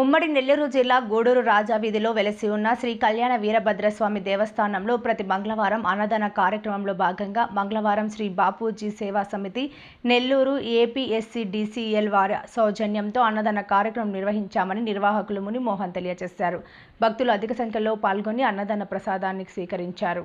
ఉమ్మడి నెల్లూరు జిల్లా గూడూరు రాజా వీధిలో వెలసి ఉన్న శ్రీ కళ్యాణ వీరభద్రస్వామి దేవస్థానంలో ప్రతి మంగళవారం అన్నదాన కార్యక్రమంలో భాగంగా మంగళవారం శ్రీ బాపూజీ సేవా సమితి నెల్లూరు ఏపీఎస్సీ డీసీఎల్ వారి సౌజన్యంతో అన్నదాన కార్యక్రమం నిర్వహించామని నిర్వాహకులు ముని మోహన్ తెలియజేశారు. భక్తులు అధిక సంఖ్యలో పాల్గొని అన్నదాన ప్రసాదాన్ని స్వీకరించారు.